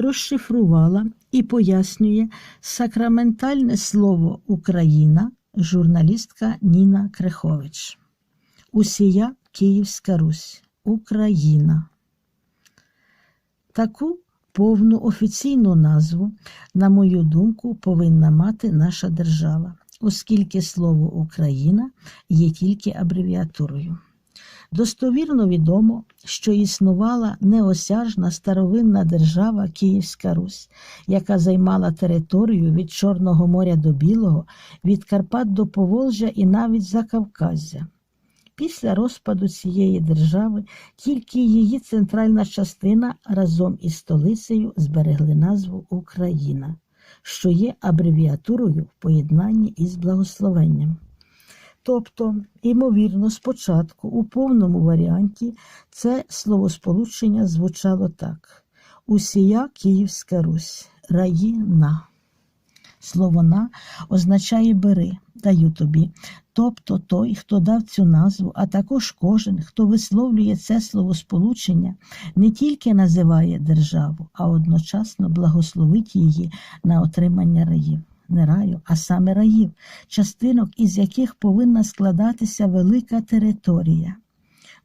розшифрувала і пояснює сакраментальне слово Україна журналістка Ніна Крехович. Усія Київська Русь. Україна. Таку повну офіційну назву, на мою думку, повинна мати наша держава, оскільки слово Україна є тільки абревіатурою. Достовірно відомо, що існувала неосяжна старовинна держава Київська Русь, яка займала територію від Чорного моря до Білого, від Карпат до Поволжя і навіть Закавказя. Після розпаду цієї держави тільки її центральна частина разом із столицею зберегли назву Україна, що є абревіатурою в поєднанні із благословенням. Тобто, ймовірно, спочатку у повному варіанті це словосполучення звучало так: Усія Київська Русь, раїна. Слово на означає бери, даю тобі. Тобто той, хто дав цю назву, а також кожен, хто висловлює це словосполучення, не тільки називає державу, а одночасно благословить її на отримання раїв. Не раю, а саме раїв, частинок, із яких повинна складатися велика територія.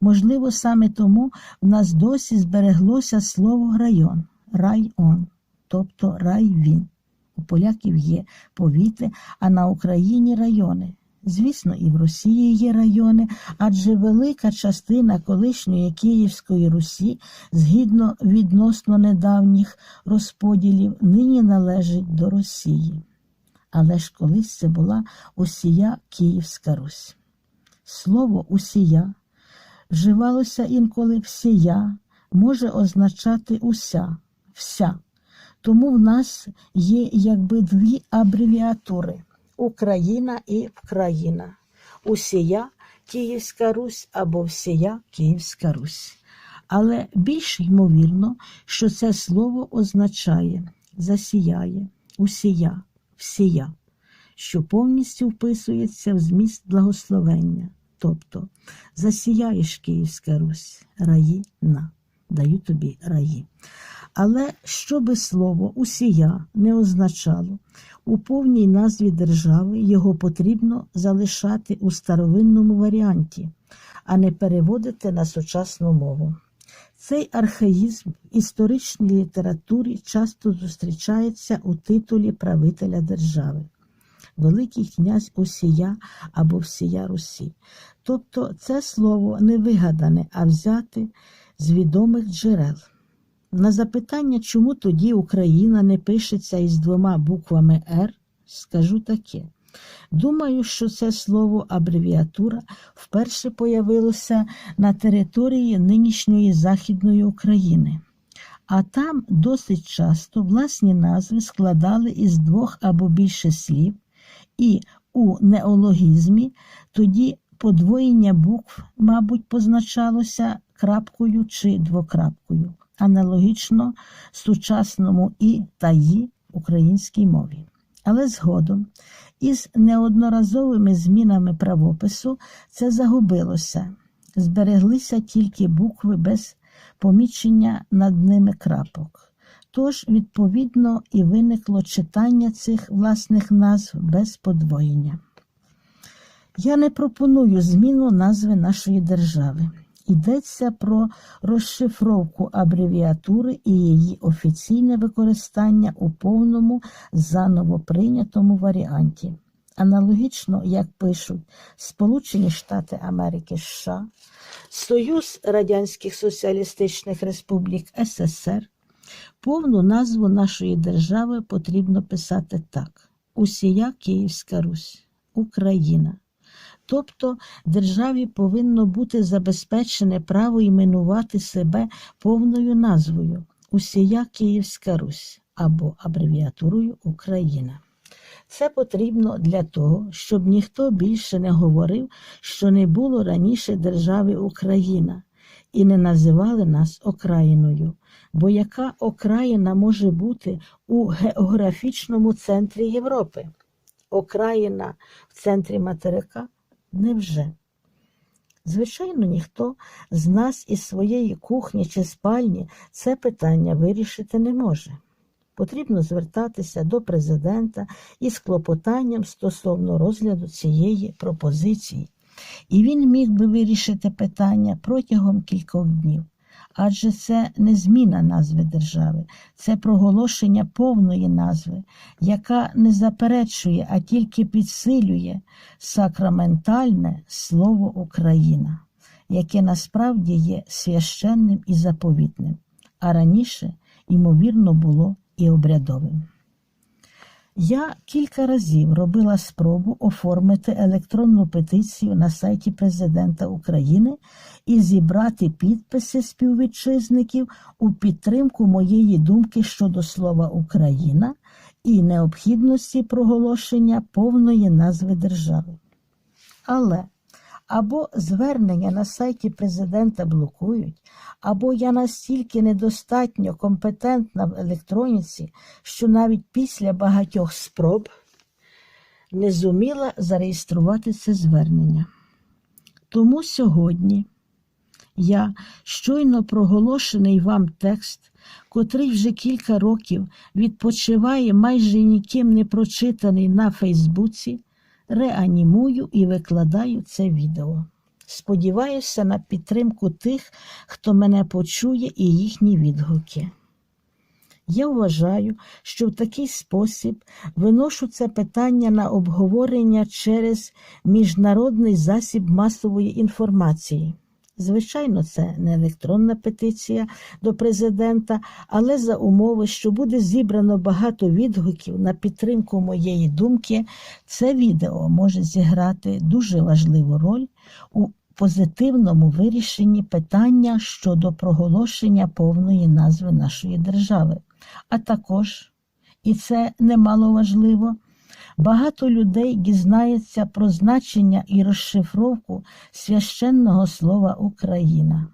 Можливо, саме тому в нас досі збереглося слово район, район, тобто райвін. У поляків є повіти, а на Україні райони. Звісно, і в Росії є райони, адже велика частина колишньої Київської Русі, згідно відносно недавніх розподілів, нині належить до Росії. Але ж колись це була усія Київська Русь. Слово усія вживалося інколи всія, може означати уся, вся. Тому в нас є якби дві абревіатури Україна і Вкраїна. Усія Київська Русь або всія Київська Русь. Але більш ймовірно, що це слово означає засіяє, усія, всія, що повністю вписується в зміст благословення. Тобто засіяєш Київська Русь, раї на, даю тобі раї. Але що би слово усія не означало, у повній назві держави його потрібно залишати у старовинному варіанті, а не переводити на сучасну мову. Цей архаїзм в історичній літературі часто зустрічається у титулі правителя держави. Великий князь Осія або всія Русі. Тобто це слово не вигадане, а взяте з відомих джерел. На запитання, чому тоді Україна не пишеться із двома буквами Р, скажу таке. Думаю, що це слово абревіатура вперше появилося на території нинішньої Західної України, а там досить часто власні назви складали із двох або більше слів, і у неологізмі тоді подвоєння букв, мабуть, позначалося крапкою чи двокрапкою аналогічно сучасному і та «ї» українській мові. Але згодом із неодноразовими змінами правопису це загубилося, збереглися тільки букви без помічення над ними крапок. Тож, відповідно, і виникло читання цих власних назв без подвоєння. Я не пропоную зміну назви нашої держави. Йдеться про розшифровку абревіатури і її офіційне використання у повному заново прийнятому варіанті. Аналогічно, як пишуть Сполучені Штати Америки США, Союз Радянських Соціалістичних Республік СССР, повну назву нашої держави потрібно писати так: Усія Київська Русь, Україна. Тобто державі повинно бути забезпечене право іменувати себе повною назвою Усія Київська Русь або абревіатурою Україна. Це потрібно для того, щоб ніхто більше не говорив, що не було раніше держави Україна, і не називали нас окраїною. Бо яка окраїна може бути у географічному центрі Європи? Окраїна в центрі материка? Невже? Звичайно, ніхто з нас із своєї кухні чи спальні це питання вирішити не може. потрібно звертатися до президента із клопотанням стосовно розгляду цієї пропозиції. І він міг би вирішити питання протягом кількох днів. Адже це не зміна назви держави, це проголошення повної назви, яка не заперечує, а тільки підсилює сакраментальне слово Україна, яке насправді є священним і заповітним, а раніше, ймовірно, було і обрядовим. Я кілька разів робила спробу оформити електронну петицію на сайті Президента України і зібрати підписи співвітчизників у підтримку моєї думки щодо слова Україна і необхідності проголошення повної назви держави. Але або звернення на сайті президента блокують, або я настільки недостатньо компетентна в електроніці, що навіть після багатьох спроб не зуміла зареєструвати це звернення. Тому сьогодні я щойно проголошений вам текст, котрий вже кілька років відпочиває майже ніким не прочитаний на Фейсбуці, реанімую і викладаю це відео. Сподіваюся на підтримку тих, хто мене почує і їхні відгуки. Я вважаю, що в такий спосіб виношу це питання на обговорення через міжнародний засіб масової інформації. Звичайно, це не електронна петиція до президента, але за умови, що буде зібрано багато відгуків на підтримку моєї думки, це відео може зіграти дуже важливу роль у позитивному вирішенні питання щодо проголошення повної назви нашої держави. А також, і це немало важливо, Багато людей дізнається про значення і розшифровку священного слова Україна.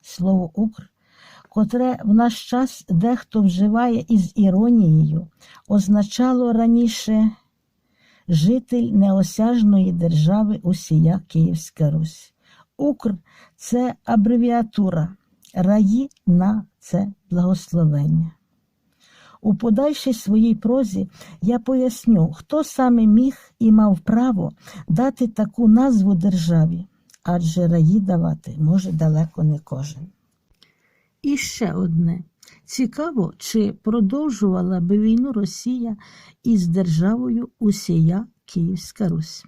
Слово Укр, котре в наш час дехто вживає із іронією, означало раніше житель неосяжної держави усія Київська Русь. Укр це абревіатура, раї на це благословення. У подальшій своїй прозі я поясню, хто саме міг і мав право дати таку назву державі, адже раї давати може далеко не кожен. І ще одне. Цікаво, чи продовжувала би війну Росія із державою усія Київська Русь.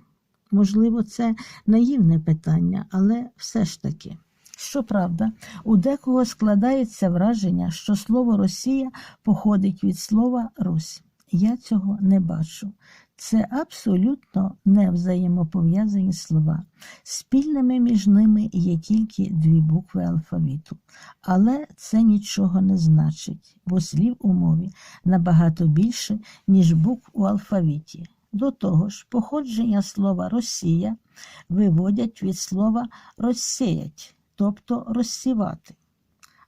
Можливо, це наївне питання, але все ж таки. Щоправда, у декого складається враження, що слово Росія походить від слова Русь. Я цього не бачу. Це абсолютно не взаємопов'язані слова. Спільними між ними є тільки дві букви алфавіту. Але це нічого не значить, бо слів у мові набагато більше, ніж букв у алфавіті. До того ж, походження слова Росія виводять від слова розсіять тобто розсівати.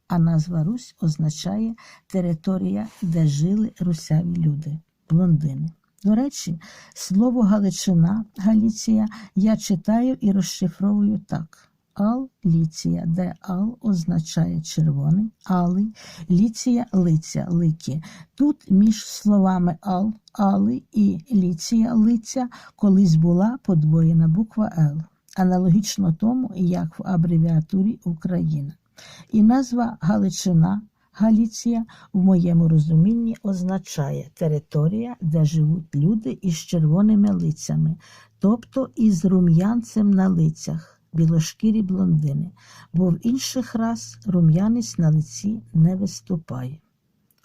А назва Русь означає територія, де жили русяві люди, блондини. До речі, слово Галичина, Галіція я читаю і розшифровую так. Ал-ліція, де ал означає червоний, алий, ліція лиця, ликі. Тут між словами ал, али і ліція лиця колись була подвоєна буква Л аналогічно тому, як в абревіатурі Україна. І назва Галичина, Галіція в моєму розумінні означає територія, де живуть люди із червоними лицями, тобто із рум'янцем на лицях, білошкірі блондини, бо в інших раз рум'янець на лиці не виступає.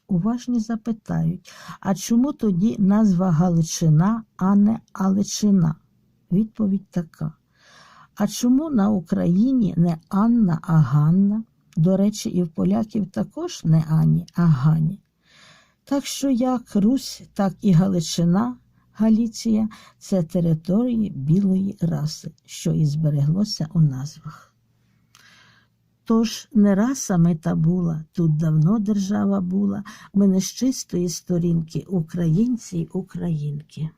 Уважні запитають, а чому тоді назва Галичина, а не Аличина? Відповідь така. А чому на Україні не Анна, а Ганна? До речі, і в поляків також не Ані, а Гані. Так що як Русь, так і Галичина, Галіція це території білої раси, що і збереглося у назвах. Тож не раса мета була, тут давно держава була, ми не з чистої сторінки, українці й українки.